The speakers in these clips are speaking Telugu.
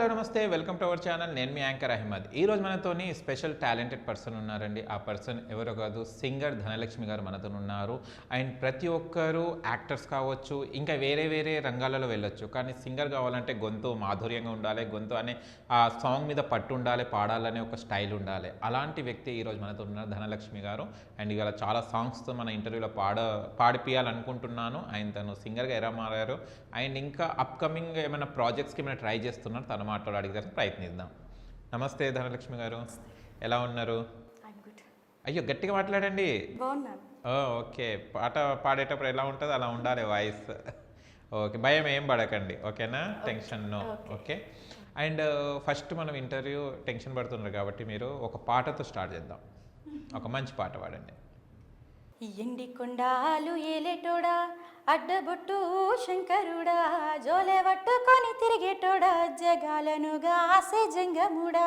హలో నమస్తే. Welcome to our channel. నేను మీ యాంకర్ అహ్మద్. ఈ రోజు మనతోని స్పెషల్ టాలెంటెడ్ పర్సన్ ఉన్నారండి. ఆ పర్సన్ ఎవరో కాదు సింగర్ ధనలక్ష్మి గారు మనతో ఉన్నారు. అండ్ ప్రతి ఒక్కరు యాక్టర్స్ కావచ్చు ఇంకా వేరే వేరే రంగాలలో వెళ్ళొచ్చు. కానీ సింగర్ కావాలంటే గొంతు మాధుర్యంగా ఉండాలి గొంతు అనే ఆ సాంగ్ మీద పట్టు ఉండాలి పాడాలనే ఒక స్టైల్ ఉండాలి. అలాంటి వ్యక్తి ఈరోజు మనతో ఉన్నారు ధనలక్ష్మి గారు. అండ్ ఇవాళ చాలా సాంగ్స్తో మన ఇంటర్వ్యూలో పాడ పాడిపియాలనుకుంటున్నాను. ఆయన తను సింగర్గా ఎలా మారారు? అండ్ ఇంకా అప్కమింగ్ ఏమైనా ప్రాజెక్ట్స్కి ఏమైనా ట్రై చేస్తున్నారు? తన మాటలు అడిగితే ప్రయత్నిద్దాం నమస్తే ధనలక్ష్మి గారు. ఎలా ఉన్నారు? అయ్యో గట్టిగా మాట్లాడండి. ఓకే. పాట పాడేటప్పుడు ఎలా ఉంటుంది అలా ఉండాలి వాయిస్. ఓకే భయం ఏం పడకండి. ఓకేనా? Tension no okay. And first మనం ఇంటర్వ్యూ టెన్షన్ పడుతున్నారు కాబట్టి మీరు ఒక పాటతో స్టార్ట్ చేద్దాం. ఒక మంచి పాట పాడండి. ఎండి కొండాలు ఏలేటోడా? అడ్డబొట్టు శంకరుడా జోలె పట్టుకొని తిరిగేటోడా జగాలనుగా ఆసే జంగముడా.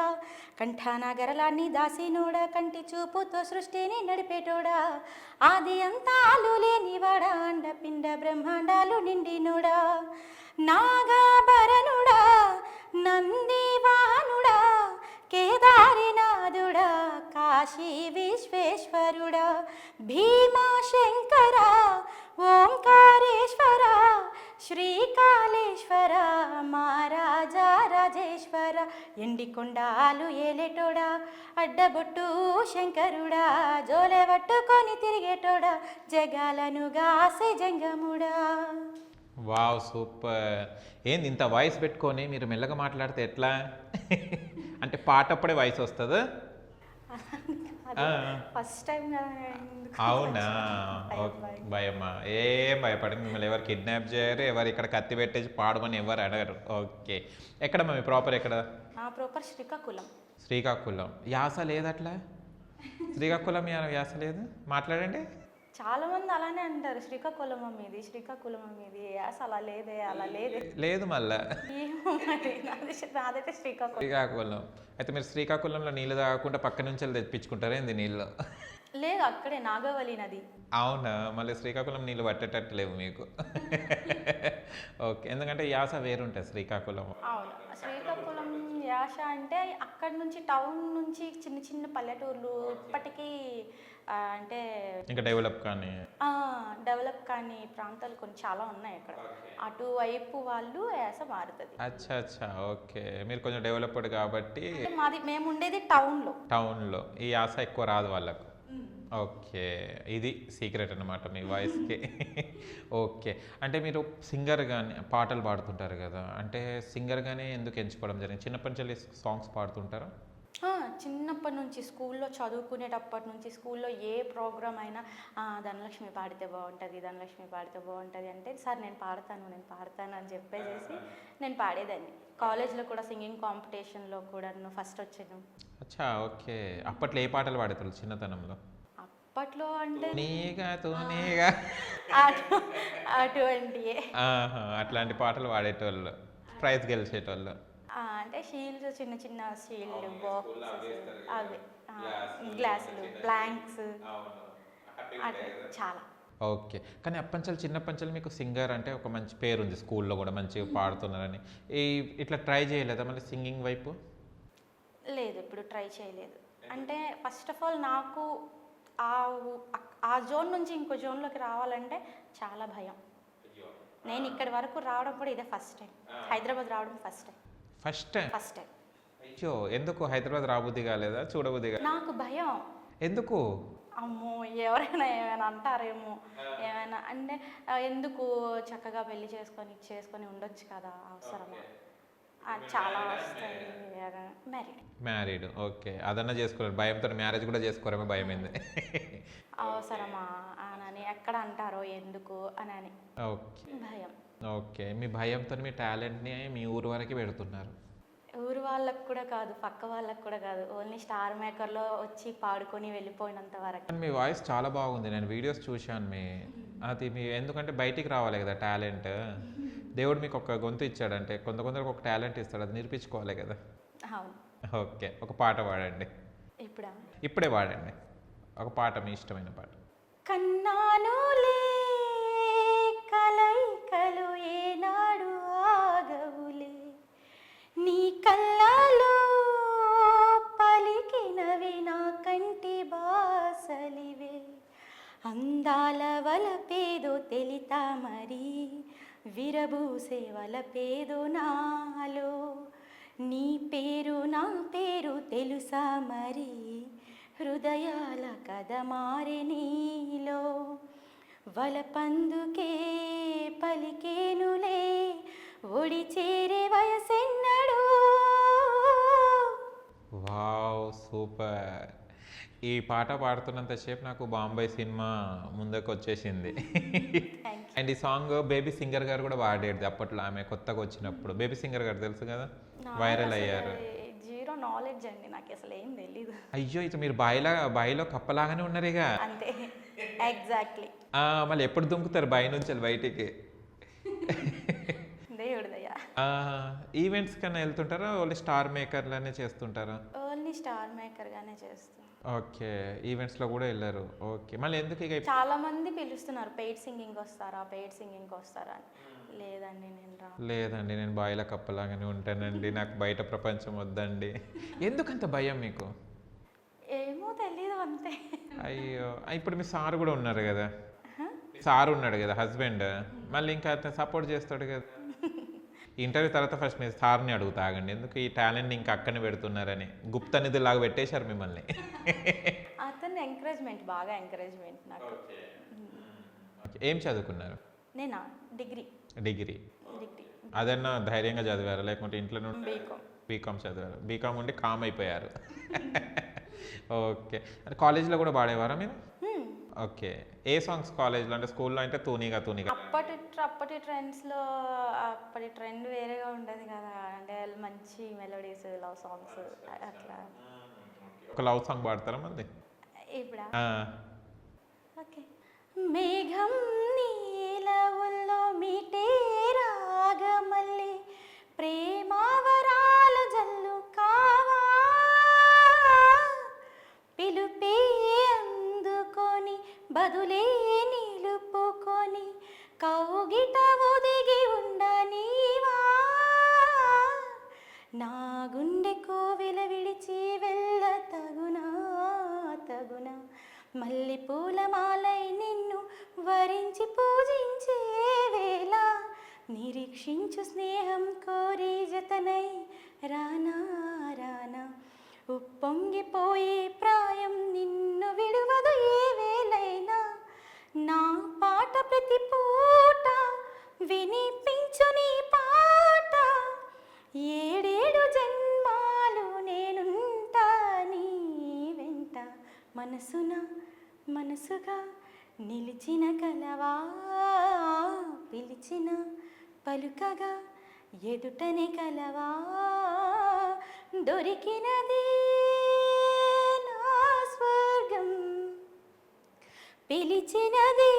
కంఠానగరలాన్ని దాసినోడా కంటి చూపుతో సృష్టిని నడిపేటోడా. ఆది అంతాలు లేనివాడా అండపిండ బ్రహ్మాండాలు నిండినోడా. నాగాభరణుడా నందివాహనుడా కేదారినాథుడా కాశీ విశ్వేశ్వరుడా. భీమా శంకర ఓంకారేశ్వర శ్రీకాళేశ్వర మహారాజా రాజేశ్వర ఎండికొండాలు ఏలేటోడా అడ్డబొట్టు శంకరుడా జోలే పట్టుకొని తిరిగేటోడా జగాలను గాసే జంగముడా. Wow super. ఏంది ఇంత వాయిస్ పెట్టుకొని మీరు మెల్లగా మాట్లాడితే ఎట్లా? అంటే పాట అప్పుడే వాయిస్ వస్తుందా. ఫస్ట్ టైం అవునా. భయమా? ఏం భయపడి మిమ్మల్ని ఎవరు కిడ్నాప్ చేయరు ఎవరు ఇక్కడ కత్తి పెట్టేసి పాడమని ఎవరు అడగరు. ఓకే. ఎక్కడ మమ్మీ ప్రాపర్ ఎక్కడ? ప్రాపర్ శ్రీకాకుళం. శ్రీకాకుళం. యాస లేదు అట్లా శ్రీకాకుళం యాస లేదు? మాట్లాడండి. చాలా మంది అలానే అంటారు శ్రీకాకుళం మీది శ్రీకాకుళం మీది అసలు అలా లేదే అలా లేదే. లేదు మళ్ళా. ఏమో మరి నాది నాదైతే శ్రీకాకుళం. శ్రీకాకుళం. అయితే మీరు శ్రీకాకుళంలో నీళ్ళు తాగకుండా పక్క నుంచి వెళ్ళి తెప్పించుకుంటారా ఏంది నీళ్ళు? లేదు అక్కడే నాగవల్లి నది. అవునా? మళ్ళీ శ్రీకాకుళం నీళ్ళు పట్టేటట్టు లేవు మీకు. ఓకే ఎందుకంటే యాస వేరుంటుంది శ్రీకాకుళం. అవును. శ్రీకాకుళం యాస అంటే అక్కడ నుంచి టౌన్ నుంచి చిన్న చిన్న పల్లెటూర్లు ఇప్పటికీ అంటే ఇంకా డెవలప్ కానీ డెవలప్ కాని ప్రాంతాలు కొన్ని చాలా ఉన్నాయి అక్కడ. అటువైపు వాళ్ళు యాస మారుతుంది. అచ్చా అచ్చా ఓకే. మీరు కొంచెం డెవలప్డ్ కాబట్టి మాది మేము ఉండేది టౌన్లో. టౌన్లో. ఈ యాస ఎక్కువ రాదు వాళ్ళకు. ఓకే. ఇది సీక్రెట్ అన్నమాట మీ వాయిస్కి. ఓకే. అంటే మీరు సింగర్ కానీ పాటలు పాడుతుంటారు కదా. అంటే సింగర్గానే ఎందుకు ఎంచుకోవడం జరిగింది? చిన్నప్పటి నుంచి సాంగ్స్ పాడుతుంటారా? చిన్నప్పటి నుంచి స్కూల్లో చదువుకునేటప్పటి నుంచి స్కూల్లో ఏ ప్రోగ్రామ్ అయినా "ఆ, ధనలక్ష్మి పాడితే బాగుంటుంది ధనలక్ష్మి పాడితే బాగుంటుంది అంటే సార్ నేను పాడతాను నేను పాడతాను అని చెప్పేసి నేను పాడేదాన్ని. కాలేజ్లో కూడా సింగింగ్ కాంపిటీషన్లో కూడా నేను ఫస్ట్ వచ్చాను. అచ్చా ఓకే. అప్పట్లో ఏ పాటలు పాడతారు చిన్నతనంలో? అప్పట్లో అంటే నీగా తూనీగా అటు అటువంటియే ఆహా, అట్లాంటి పాటలు పాడేటోళ్ళు ప్రైజ్ గెలిచేటోళ్ళు. అంటే షీల్డ్స్ చిన్న చిన్న షీల్డ్ బాక్సెస్ అవి గ్లాసులు ప్లాంక్స్ చాలా. ఓకే. కానీ అప్పంచలు చిన్నప్పంచలు మీకు సింగర్ అంటే ఒక మంచి పేరు ఉంది స్కూల్లో కూడా మంచిగా పాడుతున్నారని. ఈ ఇట్లా ట్రై చేయలేదా మళ్ళీ సింగింగ్ వైపు? లేదు ఇప్పుడు ట్రై చేయలేదు. అంటే ఫస్ట్ ఆఫ్ ఆల్ నాకు ఆ ఆ జోన్ నుంచి ఇంకో జోన్లోకి రావాలంటే చాలా భయం. నేను ఇక్కడి వరకు రావడం కూడా ఇదే ఫస్ట్ టైం. హైదరాబాద్ రావడం first time. First time first time అయ్యో ఎందుకు? హైదరాబాద్ రాబుద్ది కాలేదా? చూడబుద్ది కాలేదా? నాకు భయం. ఎందుకు? అమ్మో ఎవరైనా ఏమైనా అంటారేమో. ఏమైనా అంటే ఎందుకు చక్కగా పెళ్ళి చేసుకొని చేసుకొని ఉండొచ్చు కదా? అవసరమా? చాలా వస్తాయి. Married married okay. అదన్నా చేసుకోలేదు భయంతో మ్యారేజ్ కూడా చేసుకోరేమో భయమైంది. అవసరమా? అని ఎక్కడ అంటారో ఎందుకు? అని అని ఓకే. భయం. ఓకే. మీ భయంతో మీ టాలెంట్ని మీ ఊరు వరకు పెడుతున్నారు. ఊరు వాళ్ళకు కూడా కాదు పక్క వాళ్ళకు కూడా కాదు. ఓన్లీ స్టార్ మేకర్లో వచ్చి పాడుకొని వెళ్ళిపోయినంత వరకు. మీ వాయిస్ చాలా బాగుంది. నేను వీడియోస్ చూశాను మీ అది మీ ఎందుకంటే బయటికి రావాలి కదా టాలెంట్. దేవుడు మీకు ఒక గొంతు ఇచ్చాడంటే కొంత కొందరికి ఒక టాలెంట్ ఇస్తాడు అది నేర్పించుకోవాలి కదా. అవును. ఓకే. ఒక పాట పాడండి. ఇప్పుడా? ఇప్పుడే పాడండి. ఒక పాట మీ ఇష్టమైన పాట. కన్నానులే కలయికలు ఏనాడు ఆగవులే. నీ కళ్ళలో పలికినవి నా కంటి బాసలివే. అందాల వలపేదో తెలితా మరి విరబూసే వలపేదో నాలో. నీ పేరు నా పేరు తెలుసా మరి హృదయాల కథ మారినీ వలపందుకే పలికేనులే ఒడి చేరే వయసెన్నడు. Wow super. ఈ పాట పాడుతున్నంతసేపు నాకు బాంబే సినిమా ముందుకు వచ్చేసింది అండ్ ఈ సాంగ్ బేబీ సింగర్ గారు కూడా పాడేది అప్పట్లో ఆమె కొత్తగా వచ్చినప్పుడు బేబీ సింగర్ గారు తెలుసు కదా? వైరల్ అయ్యారు. జీరో నాలెడ్జ్ అండి నాకు అసలు ఏం తెలీదు. అయ్యో ఇక మీరు బాయిలా బాయిలో కప్పలాగానే ఉన్నారు ఇక అంతే. ఎగ్జాక్ట్లీ మళ్ళీ ఎప్పుడు దుంకుతారు? బాయి నుంచి బయటికి. దేవుడిదయ్యా ఈవెంట్స్ కన్నా వెళ్తుంటారా? ఓన్లీ స్టార్ మేకర్లనే చేస్తుంటారా? ఓన్లీ స్టార్ మేకర్గానే చేస్తాను ఓకే. ఈవెంట్స్లో కూడా వెళ్ళారు. ఓకే. మళ్ళీ ఎందుకు ఇక చాలా మంది పిలుస్తున్నారు పెయిడ్ సింగింగ్ వస్తారా? పెయిడ్ సింగింగ్ వస్తారా? అని. లేదండి నేను రా లేదండి నేను బాయిల కప్పలాగానే ఉంటానండి. నాకు బయట ప్రపంచం వద్దండి. ఎందుకంత భయం మీకు? ఏమో తెలీదు అంతే. అయ్యో. ఇప్పుడు మీ సార్ కూడా ఉన్నారు కదా? సార్ ఉన్నాడు కదా హస్బెండ్ మళ్ళీ ఇంకా అతను సపోర్ట్ చేస్తాడు కదా. ఇంటర్వ్యూ తర్వాత ఫస్ట్ మీ సార్ని అడుగుతా ఆగండి. ఎందుకు ఈ టాలెంట్ ఇంకా అక్కనే పెడుతున్నారని. గుప్త నిధులాగా పెట్టేశారు మిమ్మల్ని. అతను ఎంకరేజ్మెంట్ బాగా ఎంకరేజ్మెంట్ నాకు. Okay. ఏం చదువుకున్నారు? నేనా? డిగ్రీ. డిగ్రీ. డిగ్రీ. అదన్నా ధైర్యంగా చదివారా? లేకుంటే ఇంట్లో నుండి బీకామ్ బీకామ్ చదివారు? బీకామ్ ఉండి కామ్ అయిపోయారు. ఓకే. కాలేజ్లో కూడా పాడేవారా మీరు? ఓకే. ఏ సాంగ్స్ కాలేజ్లో? అంటే స్కూల్లో అంటే తూనీగా తూనీగా. అప్పటి అప్పటి ట్రెండ్స్లో అప్పటి ట్రెండ్ వేరేగా ఉండదు కదా. అంటే మంచి మెలోడీస్ లవ్ సాంగ్స్ అట్లా. ఒక లవ్ సాంగ్ పాడతారా మళ్ళీ? ఇప్పుడు? ఓకే. మేఘం నీలవుల్లో మల్లెపూల మాలై నిన్ను వరించి పూజించే వేళ నిరీక్షించు స్నేహం కోరి జతనై. రానా రానా ఉప్పొంగిపోయే ప్రాయం నిన్ను విడువదు ఏ వేలైనా నా పాట ప్రతి పూట వినిపించు నీ పాట. ఏడేడు జన్మాలు నేనుంటా నీ వెంట మనసున మనసుగా నిలిచిన కలవా పిలిచిన పలుకగా ఎదుటనే కలవా దొరికినది నా స్వర్గం పిలిచినది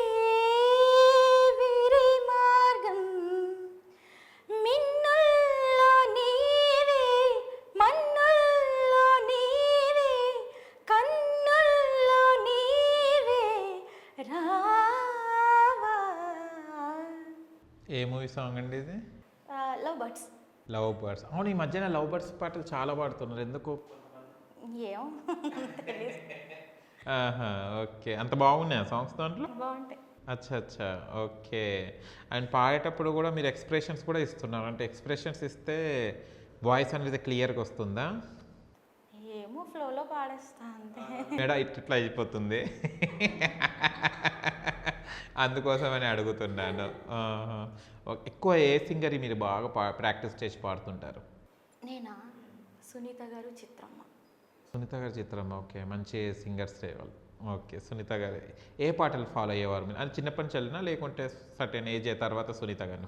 ఏ మూవీ సాంగ్ అండి ఇది? Love birds. Love birds. అవును ఈ మధ్యన లవ్ బర్డ్స్ పాటలు చాలా పాడుతున్నారు. ఎందుకు? ఏమో ఓకే. అంత బాగున్నాయి సాంగ్స్ దాంట్లో? బాగుంటాయి. అచ్చా అచ్చా. ఓకే. అండ్ పాడేటప్పుడు కూడా మీరు ఎక్స్ప్రెషన్స్ కూడా ఇస్తున్నారు. అంటే ఎక్స్ప్రెషన్స్ ఇస్తే వాయిస్ అనేది క్లియర్గా వస్తుందా? ఏమో ఫ్లోలో పాడేస్తా అంతే. మేడ ఇట్లా అయిపోతుంది. అందుకోసమని అడుగుతున్నాను. ఎక్కువ ఏ సింగర్ మీరు బాగా పా ప్రాక్టీస్ చేసి పాడుతుంటారు? నేనా? సునీత గారు చిత్రమ్మ. సునీత గారి చిత్రం ఓకే. మంచి సింగర్స్ వాళ్ళు ఓకే. సునీత గారి ఏ పాటలు ఫాలో అయ్యేవారు మీరు? అది చిన్నప్పటి నుంచి వెళ్ళినా లేకుంటే సర్టెన్ ఏజ్ తర్వాత సునీత గారిని?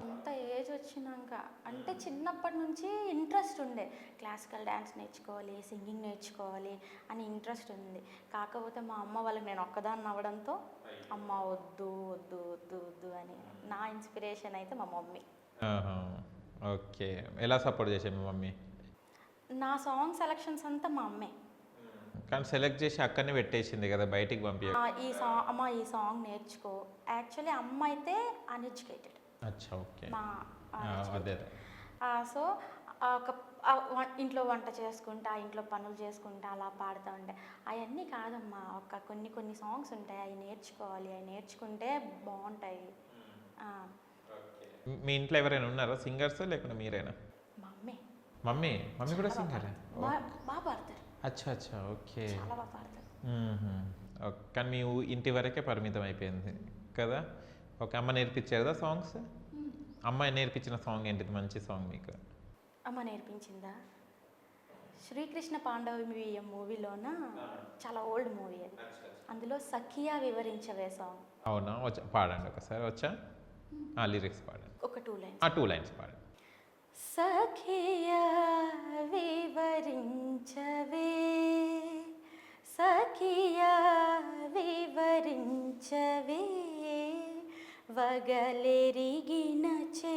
అంటే చిన్నప్పటి నుంచి ఇంట్రెస్ట్ ఉండే. క్లాసికల్ డ్యాన్స్ నేర్చుకోవాలి సింగింగ్ నేర్చుకోవాలి అని ఇంట్రెస్ట్ ఉంది. కాకపోతే మా అమ్మ వాళ్ళకి నేను ఒక్కదాన్ని అవ్వడంతో అమ్మ వద్దు వద్దు వద్దు వద్దు అని నా ఇన్స్పిరేషన్ అయితే మా మమ్మీ. ఓకే. ఎలా సపోర్ట్ చేసే మీ మమ్మీ? నా సాంగ్ సెలక్షన్స్ అంతా మా అమ్మే. కానీ సెలెక్ట్ చేసి అక్కడనే పెట్టేసింది కదా బయటికి పంపి ఈ సాంగ్ అమ్మ ఈ సాంగ్ నేర్చుకో. యాక్చువల్లీ అమ్మ అయితే అన్ఎడ్యుకేటెడ్. అచ్చా ఓకే. మా అదే. సో ఒక ఇంట్లో వంట చేసుకుంటా ఇంట్లో పనులు చేసుకుంటా అలా పాడుతూ ఉంటే అవన్నీ కాదమ్మా ఒక కొన్ని కొన్ని సాంగ్స్ ఉంటాయి అవి నేర్చుకోవాలి. అవి నేర్చుకుంటే బాగుంటాయి. ఆ, మీ ఇంట్లో ఎవరైనా ఉన్నారా? సింగర్స్ లేకుంటే మీరేనా? మా అమ్మే మమ్మీ? మమ్మీ కూడా సింగరా? బాగా పాడతారు. అచ్చా అచ్చా ఓకే. చాలా బాగా పాడతారు. కానీ మీ ఇంటి వరకే పరిమితం అయిపోయింది కదా? ఒక అమ్మ నేర్పించారు సాంగ్స్? అమ్మాయి నేర్పించిన సాంగ్ ఏంటిది? మంచి సాంగ్ మీకు. అమ్మ నేర్పించిందా? శ్రీకృష్ణ పాండవ మూవీలోన? చాలా ఓల్డ్ మూవీ. అది అందులో సఖియా వివరించవే సాంగ్. అవునా? వచ్చా పాడండి ఒకసారి. వచ్చా? ఆ లిరిక్స్ పాడండి. ఒక టూ లైన్స్. ఆ టూ లైన్స్ పాడండి. సఖియా వివరించవే సఖియా వగలెరిగిన చెలునికి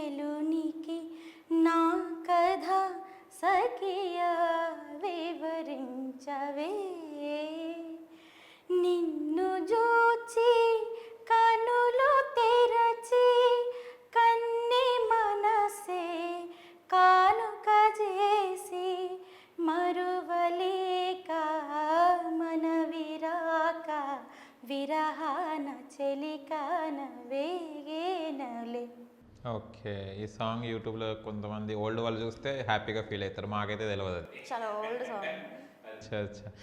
ఓకే. ఈ సాంగ్ యూట్యూబ్లో కొంతమంది ఓల్డ్ వాళ్ళు చూస్తే హ్యాపీగా ఫీల్ అవుతారు. మాకైతే తెలియదు చాలా ఓల్డ్ సాంగ్. అచ్చా అచ్చా